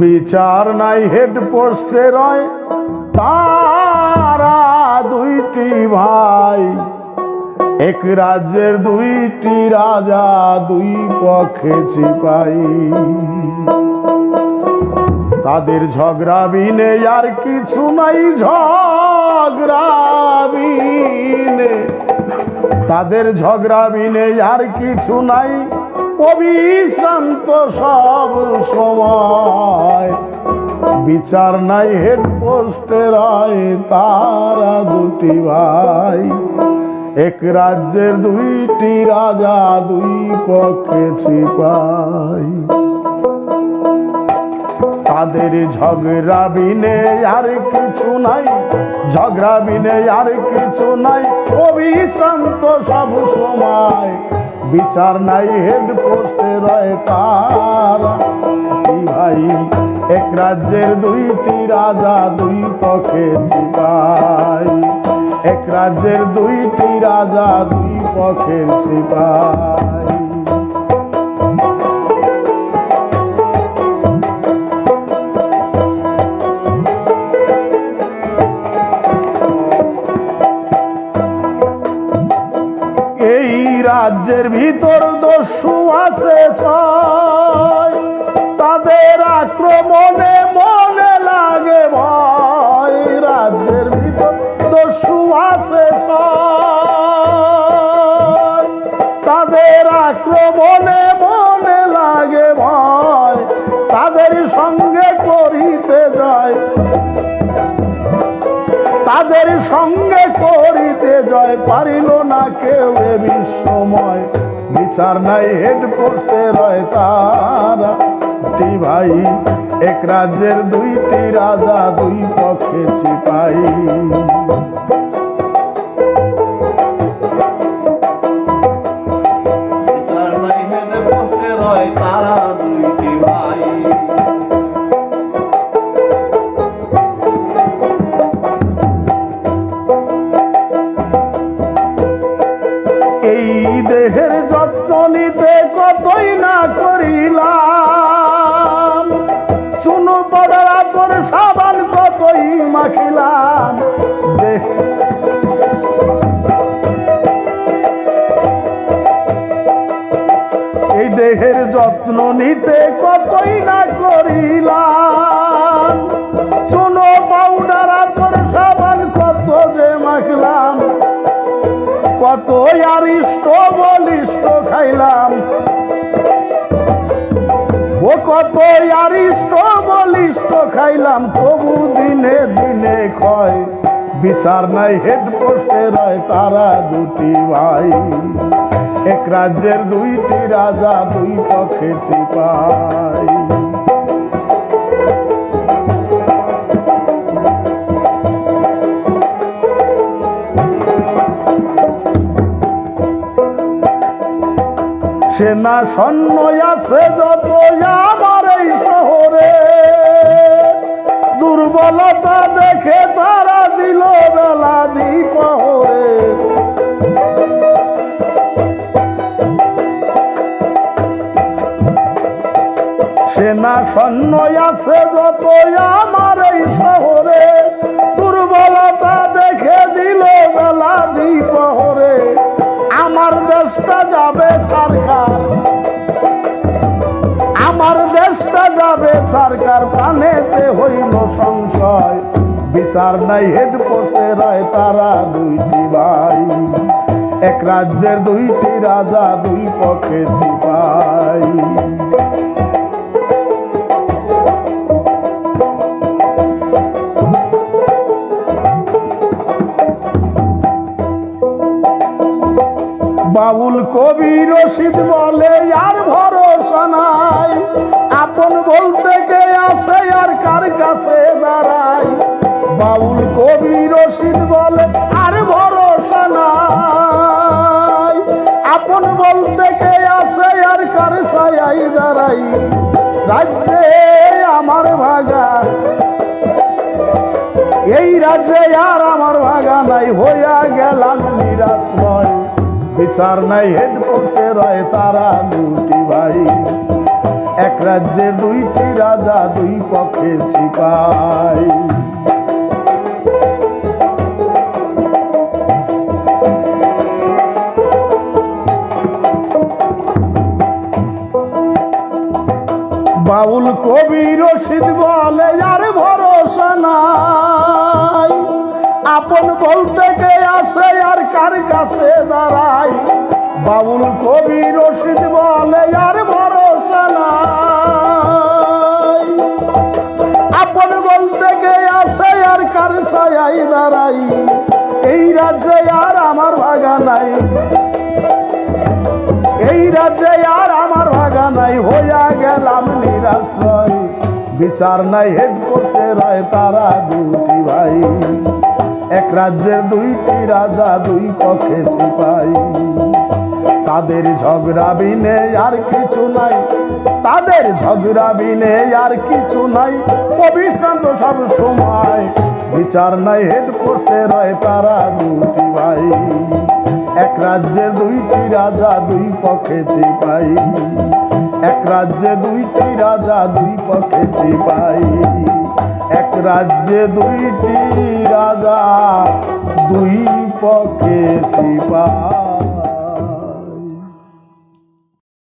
বিচার নাই হেড পোস্টে রয়, তারা দুইটি ভাই। এক রাজ্যের দুইটি রাজা, দুই পক্ষে চিপাই তাদের ঝগড়া বিনে আর কিছু নাই, ঝগড়া বিনে। তাদের ঝগড়া বিনে আর কিছু নাই, অবিশ্রান্ত সব সময়। বিচার নাই হেড পোস্টে তারা দুটি ভাই। এক রাজ্যের দুইটি রাজা, দুই পক্ষে ছিপাই তাদের ঝগড়া বিনে আর কিছু নাই। ঝগড়া বিনে আর কিছু নাই। অবিশ্রান্ত সব সময়। বিচার নাই, হেড পোস্টে রয় তারা। ভাই, এক রাজ্যের দুইটি রাজা দুই পক্ষে সিপাই এক রাজ্যের দুইটি রাজা দুই পক্ষের সিপাই রাজ্যের ভিতর দস্যু আছে ছয়। তাদের আক্রমণে মনে তাদের সঙ্গে করিতে জয়। পারিল না কেউ বিশ্বময়। বিচার নাই, হেড পোস্টে রয় তারা। ভাই, এক রাজ্যের দুইটি রাজা, দুই পক্ষে ছিপাই দেহের যত্ন নিতে কতই না করিলাম। শুনো পড়া তোর সাবান কতই মাখিলাম। দেহ এই দেহের যত্ন নিতে কতই না করিলাম। কত আর ইষ্ট বলিষ্ঠ খাইলাম। ও কত আর ইষ্ট বলিষ্ঠ খাইলাম, তবু দিনে দিনে ক্ষয়। বিচার নাই হেড পোস্টে রয়, তারা দুটি ভাই। এক রাজ্যের দুইটি রাজা, দুই পক্ষে সিপাই। সেনা সৈন্য আছে যত আমার এই শহরে। দুর্বলতা দেখে তারা দিল বেলা দ্বীপহরে সেনা সৈন্য আছে যত আমার এই শহরে। আমার দেশটা যাবে সরকার পানেতে হইল সংশয়। বিচার নাই হেড পোস্টে রয়, তারা দুইটি ভাই। এক রাজ্যের দুইটি রাজা, দুই পক্ষে সিপাই। বাউল কবি রশিদ বলে, আর ভরসা নাই। আপন বলতে কে আছে, আর কার কাছে দাঁড়ায়? বাউল কবি রশিদ বলে, আর ভরসা নাই। আপন বলতে কে আছে, আর কার ছায়াই দাঁড়াই রাজ্যে আমার ভাগা, এই রাজ্যে আর আমার ভাগা নাই। হইয়া গেলাম নিরাশ্রয়। বিচার নাই হেড পোস্টে রয় তারা দুটি ভাই। এক রাজ্যে দুইটি রাজা, দুই পক্ষে ছিপাই বাউল কবি রশিদ বলে, আর ভরসা নাই। আপন বলতে কে আসে আর কার কাছে দাঁড়াই বাবুল কবি রশিদ বলে, আর ভরসা নাই। আপন বলতে কে আসে আর কার ছায়াই দাঁড়াই এই রাজ্যে আর আমার ভাগা নাই। এই রাজ্যে আর আমার ভাগা নাই, হইয়া গেলাম নিরাশ্রয়। বিচার নাই হেড করতে রয়, তারা দুটি ভাই। এক রাজ্যের দুইটি রাজা দুই পক্ষে ছিপাই তাদের ঝগড়া বিনে আর কিছু নাই। তাদের ঝগড়া বিনে আর কিছু নাই। অবিশ্রান্ত সব সময়। বিচার নাই হেড পোস্টে রয় তারা দুটি ভাই। এক রাজ্যে দুইটি রাজা দুই পক্ষে ছিপাই এক রাজ্যে দুইটি রাজা দুই পথে সিপাই এক রাজ্যে দুইটি রাজা দুই পক্ষে ছিপাই